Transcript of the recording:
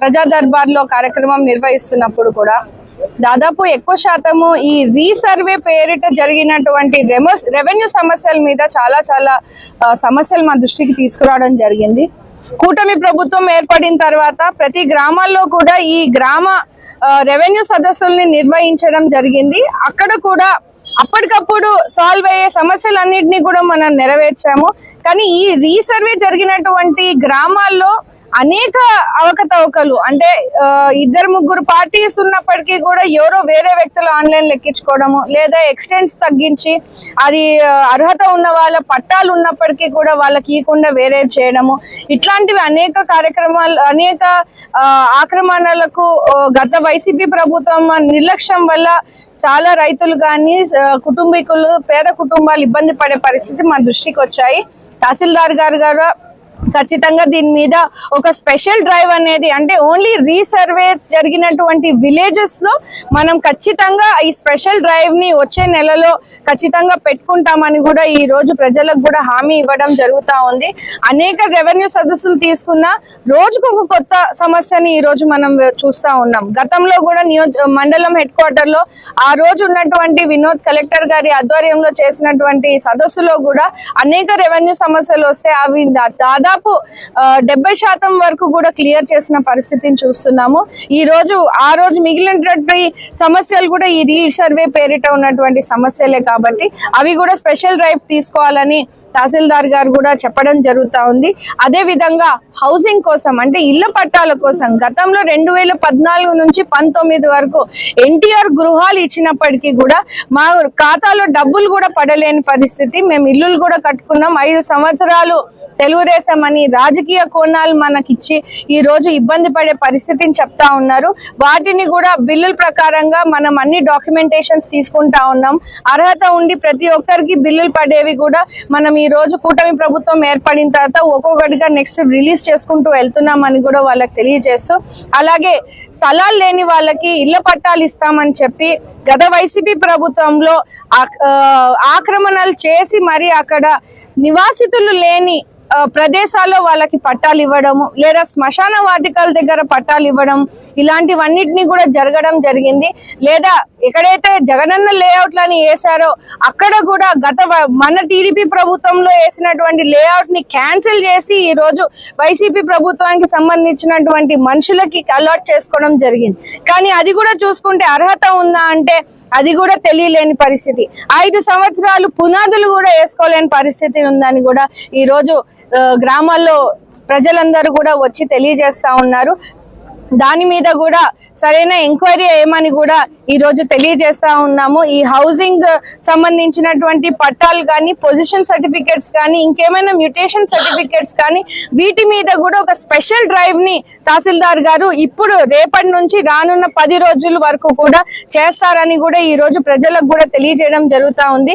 ప్రజా దర్బార్లో కార్యక్రమం నిర్వహిస్తున్నప్పుడు కూడా దాదాపు ఎక్కువ శాతము ఈ రీసర్వే పేరిట జరిగినటువంటి రెమోస్ రెవెన్యూ సమస్యల మీద చాలా చాలా సమస్యలు మా దృష్టికి తీసుకురావడం జరిగింది. కూటమి ప్రభుత్వం ఏర్పడిన తర్వాత ప్రతి గ్రామాల్లో కూడా ఈ గ్రామ రెవెన్యూ సదస్సుల్ని నిర్వహించడం జరిగింది. అక్కడ కూడా అప్పటికప్పుడు సాల్వ్ అయ్యే సమస్యలన్నింటినీ కూడా మనం నెరవేర్చాము. కానీ ఈ రీసర్వే జరిగినటువంటి గ్రామాల్లో అనేక అవకతవకలు అంటే ఇద్దరు ముగ్గురు పార్టీస్ ఉన్నప్పటికీ కూడా ఎవరో వేరే వ్యక్తులు ఆన్లైన్ లెక్కించుకోవడము లేదా ఎక్స్టెంట్స్ తగ్గించి అది అర్హత ఉన్న వాళ్ళ పట్టాలు ఉన్నప్పటికీ కూడా వాళ్ళకి ఇవ్వకుండా వేరే చేయడము ఇట్లాంటివి అనేక కార్యక్రమాలు అనేక ఆక్రమణలకు గత వైసీపీ ప్రభుత్వం నిర్లక్ష్యం వల్ల చాలా రైతులు కానీ కుటుంబీకులు పేద కుటుంబాలు ఇబ్బంది పడే పరిస్థితి మా దృష్టికి వచ్చాయి. తహసీల్దార్ గారు గారు ఖచ్చితంగా దీని మీద ఒక స్పెషల్ డ్రైవ్ అనేది అంటే ఓన్లీ రీసర్వే జరిగినటువంటి విలేజెస్లో మనం ఖచ్చితంగా ఈ స్పెషల్ డ్రైవ్ని వచ్చే నెలలో ఖచ్చితంగా పెట్టుకుంటామని కూడా ఈ రోజు ప్రజలకు కూడా హామీ ఇవ్వడం జరుగుతా ఉంది. అనేక రెవెన్యూ సదస్సులు తీసుకున్న రోజుకు ఒక కొత్త సమస్యని ఈ రోజు మనం చూస్తా ఉన్నాం. గతంలో కూడా నియోజ మండలం హెడ్ క్వార్టర్లో ఆ రోజు ఉన్నటువంటి వినోద్ కలెక్టర్ గారి ఆధ్వర్యంలో చేసినటువంటి సదస్సులో కూడా అనేక రెవెన్యూ సమస్యలు వస్తే అవి దా- దాదాపు డెబ్బై శాతం వరకు కూడా క్లియర్ చేసిన పరిస్థితిని చూస్తున్నాము. ఈ రోజు ఆ రోజు మిగిలినటువంటి సమస్యలు కూడా ఈ రీసర్వే పేరిట ఉన్నటువంటి సమస్యలే కాబట్టి అవి కూడా స్పెషల్ డ్రైవ్ తీసుకోవాలని తహసీల్దార్ గారు కూడా చెప్పడం జరుగుతూ ఉంది. అదే విధంగా హౌసింగ్ కోసం అంటే ఇళ్ళ పట్టాల కోసం గతంలో రెండు వేల పద్నాలుగు నుంచి పంతొమ్మిది వరకు ఎన్టీఆర్ గృహాలు ఇచ్చినప్పటికీ కూడా మా ఖాతాలో డబ్బులు కూడా పడలేని పరిస్థితి. మేము ఇల్లులు కూడా కట్టుకున్నాం. ఐదు సంవత్సరాలు తెలుగుదేశం అని రాజకీయ కోణాలు మనకిచ్చి ఈ రోజు ఇబ్బంది పడే పరిస్థితిని చెప్తా ఉన్నారు. వాటిని కూడా బిల్లుల ప్రకారంగా మనం అన్ని డాక్యుమెంటేషన్స్ తీసుకుంటా ఉన్నాం. అర్హత ఉండి ప్రతి ఒక్కరికి బిల్లులు పడేవి కూడా మనం ఈ ఈ రోజు కూటమి ప్రభుత్వం ఏర్పడిన తర్వాత ఒక్కొక్కటిగా నెక్స్ట్ రిలీజ్ చేసుకుంటూ వెళ్తున్నామని కూడా వాళ్ళకి తెలియజేస్తూ అలాగే స్థలాలు లేని వాళ్ళకి ఇళ్ళ పట్టాలు ఇస్తామని చెప్పి గత వైసీపీ ప్రభుత్వంలో ఆక్రమణలు చేసి మరి అక్కడ నివాసితులు లేని ప్రదేశాల్లో వాళ్ళకి పట్టాలు ఇవ్వడము లేదా శ్మశాన వాటికల దగ్గర పట్టాలు ఇవ్వడం ఇలాంటివన్నిటిని కూడా జరగడం జరిగింది. లేదా ఎక్కడైతే జగనన్న లేఅవుట్లని వేశారో అక్కడ కూడా గత మన టీడీపీ ప్రభుత్వంలో వేసినటువంటి లేఅవుట్ని క్యాన్సిల్ చేసి ఈ రోజు వైసీపీ ప్రభుత్వానికి సంబంధించినటువంటి మనుషులకి అలాట్ చేసుకోవడం జరిగింది. కానీ అది కూడా చూసుకుంటే అర్హత ఉందా అంటే అది కూడా తెలియలేని పరిస్థితి. ఐదు సంవత్సరాలు పునాదులు కూడా వేసుకోలేని పరిస్థితి ఉందని కూడా ఈ రోజు గ్రామాల్లో ప్రజలందరూ కూడా వచ్చి తెలియజేస్తా ఉన్నారు. దాని మీద కూడా సరైన ఎంక్వైరీ ఏమని కూడా ఈ రోజు తెలియజేస్తా ఉన్నాము. ఈ హౌసింగ్ సంబంధించినటువంటి పట్టాలు కానీ పొజిషన్ సర్టిఫికేట్స్ కానీ ఇంకేమైనా మ్యూటేషన్ సర్టిఫికేట్స్ కానీ వీటి మీద కూడా ఒక స్పెషల్ డ్రైవ్ని తహసీల్దార్ గారు ఇప్పుడు రేపటి నుంచి రానున్న పది రోజుల వరకు కూడా చేస్తారని కూడా ఈ రోజు ప్రజలకు కూడా తెలియజేయడం జరుగుతా ఉంది.